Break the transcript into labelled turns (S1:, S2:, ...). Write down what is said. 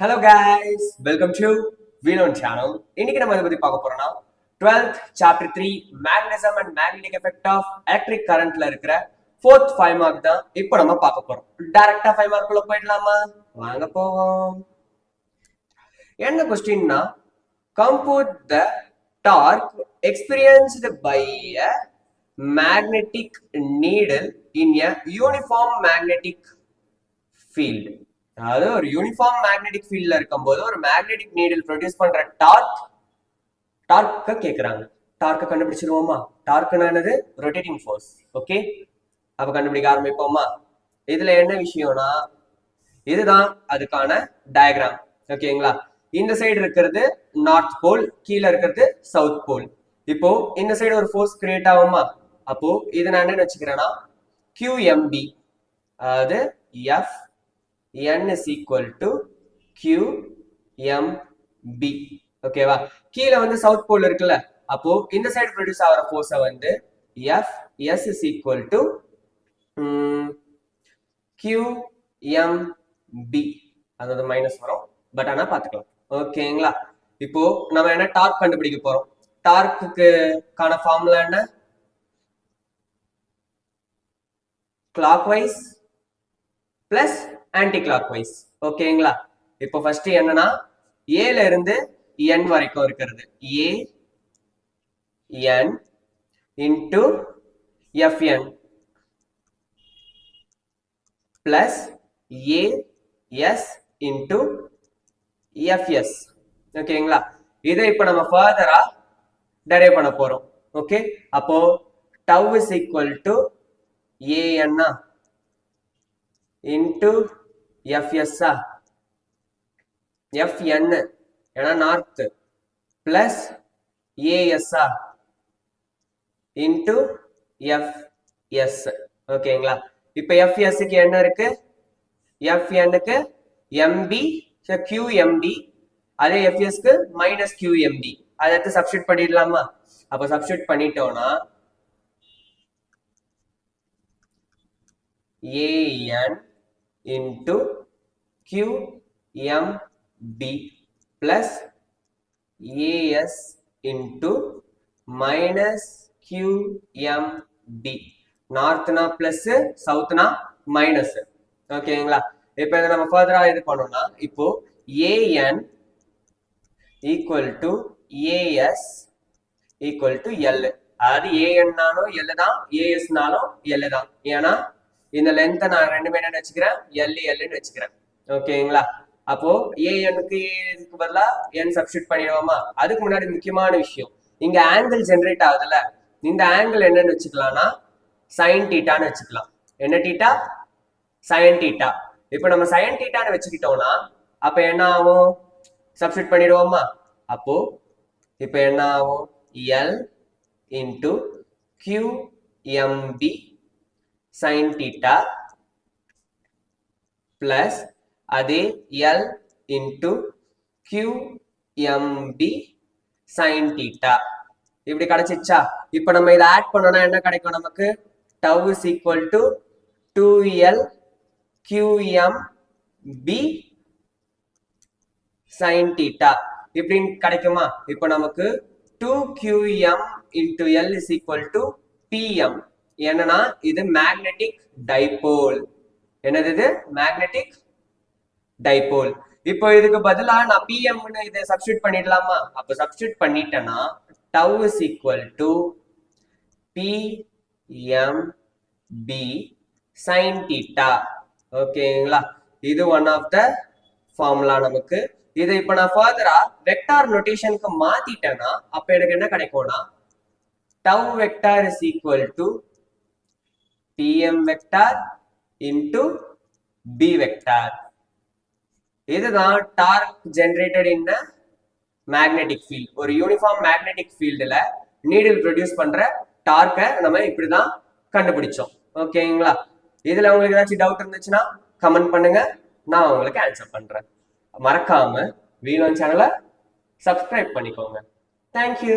S1: Hello guys welcome to வீலோன் channel இன்னைக்கு நம்ம இதை பத்தி பார்க்க போறோம்னா twelfth chapter three magnetism and magnetic effect of electric கரண்ட்ல இருக்கிற ஃபோர்த் ஃபைவ் மார்க் தான் இப்போ நம்ம பார்க்க போறோம். டைரக்டா ஃபைவ் மார்க் குள்ள போயிடலாமா? வாங்க போவோம். என்ன கொஸ்டின்னா compute the torque experienced by a magnetic needle in a uniform magnetic field அதாவது ஒரு யூனிஃபார்ம் மேக்னெட்டிக் ஃபீல்ட்ல இருக்கும்போது ஒரு மேக்னெட்டிக் நீடில் ப்ரொடியூஸ் பண்ற டார்க் டார்க்க கேக்குறாங்க. டார்க்க கண்டுபிடிச்சிருவோமா? டார்க்குனானது ரொட்டேட்டிங் ஃபோர்ஸ் ஓகே அப்ப கண்டுபிடிக்க ஆரம்பிப்போமா? இதுல என்ன விஷயம்னா இதுதான் அதுக்கான டயக்ராம் ஓகேங்களா இந்த சைடு இருக்கிறது நார்த் போல் கீழே இருக்கிறது சவுத் போல் இப்போ இந்த சைடு ஒரு ஃபோர்ஸ் கிரியேட் ஆகுமா? அப்போ இது நான் என்ன வச்சுக்கிறேன்னா கியூஎம்பி அதாவது F n is equal to B ஓகேவா கீழே வந்து சவுத் போல் இருக்குல்ல? அப்போ இந்த சைடு ப்ரொடியூஸ் ஆகிற ஃபோர்ஸை வந்து F S is equal to QMB அதாவது மைனஸ் வரும். பட் ஆனா பாத்துக்கலாம் ஓகேங்களா இப்போ நம்ம என்ன டார்க் கண்டுபிடிக்க போறோம்? டார்க்குக்கான ஃபார்முலா என்ன? Clockwise plus anti clock wise ஓகேங்களா? இப்போ ஃபர்ஸ்ட் என்னன்னா ஏல இருந்து என் வரைக்கும் இருக்கிறது. A N into FN plus A S into FS ஓகேங்களா? இதை இப்போ நம்ம ஃபர்தரா டெரைவ் பண்ண போறோம். ஓகே அப்போ டவ் இஸ் ஈக்குவல் டு ஏஎன்னா இன்டு எஃப்எஸ்ஆ எஃப்என் ஏன்னா நார்த் பிளஸ் ஏஎஸ்ஆ இன்டு எஃப்எஸ் ஓகேங்களா இப்போ எஃப்எஸ்க்கு என்ன இருக்கு? எஃப்என்னுக்கு எம்பி கியூஎம்பி அதே எஃப்எஸ்க்கு மைனஸ் கியூஎம்பி அதை எடுத்து சப்ஸ்டியூட் பண்ணிடலாமா? அப்போ சப்ஸ்டியூட் பண்ணிட்டோம்னா AN into qmb plus as into minus qmb நார்த்னா பிளஸ் சவுத்னா மைனஸ் ஓகேங்களா இப்போ இதை நம்ம ஃபர்தரா இது பண்ணோம்னா இப்போ AN equal to AS equal to L அதாவது ஏஎன்னாலும் எல் தான் ஏஎஸ்னாலும் எல் தான். ஏன்னா இந்த லென்த்தை நான் ரெண்டு என்ன வச்சுக்கிறேன். எல் எல்னு வச்சுக்கிறேன். ஓகேங்களா? அப்போ ஏஎனுக்கு இதுக்கு பதிலா என் சப்ஸ்டியூட் பண்ணிடுவோமா? அதுக்கு முன்னாடி முக்கியமான விஷயம். இங்க ஆங்கிள் ஜென்ரேட் ஆகுதுல்ல? இந்த ஆங்கிள் என்னன்னு வச்சுக்கலாம்னா சைன் டீட்டான்னு வச்சுக்கலாம். என்ன டீட்டா சைன் டீட்டா இப்போ நம்ம சைன் டீட்டான்னு வச்சுக்கிட்டோம்னா அப்ப என்ன ஆகும்? சப்ஸ்டியூட் பண்ணிடுவோமா? அப்போ இப்போ என்ன ஆகும்? L into Q sine theta plus அதே L into QMB sine theta இப்படி கிடைச்சிச்சா இப்போ நம்ம இதை ஆட் பண்ணோம்னா என்ன கிடைக்கும் நமக்கு tau is equal to two L QM B sine theta இப்படின்னு கிடைக்குமா இப்போ நமக்கு two QM into L is equal to PM என்னன்னா இது மேக்னெட்டிக் டைபோல் என்னது இது? மேக்னெட்டிக் டைபோல் இப்போ இதுக்கு பதிலா நான் பிஎம்னு இதை சப்ஸ்டியூட் பண்ணிடலாமா? அப்ப சப்ஸ்டியூட் பண்ணிட்டேன்னா tau is equal to PM B sine theta ஓகேங்களா? இது ஒன் ஆஃப் த ஃபார்முலா நமக்கு. இதை இப்போ நான் ஃபர்தரா வெக்டார் நொட்டேஷனுக்கு மாத்திட்டேன்னா அப்ப எனக்கு என்ன கிடைக்கும்னா tau vector is equal to TM vector into B vector இதுதான் torque generated in magnetic field ஒரு யூனிஃபார்ம் மேக்னெட்டிக் ஃபீல்டில் நீடில் ப்ரொடியூஸ் பண்ணுற டார்க்கை நம்ம இப்படி தான் கண்டுபிடிச்சோம் ஓகேங்களா இதில் உங்களுக்கு ஏதாச்சும் டவுட் இருந்துச்சுன்னா கமெண்ட் பண்ணுங்க. நான் உங்களுக்கு ஆன்சர் பண்ணுறேன் மறக்காம வீலோன் சேனலை சப்ஸ்கிரைப் பண்ணிக்கோங்க. தேங்க்யூ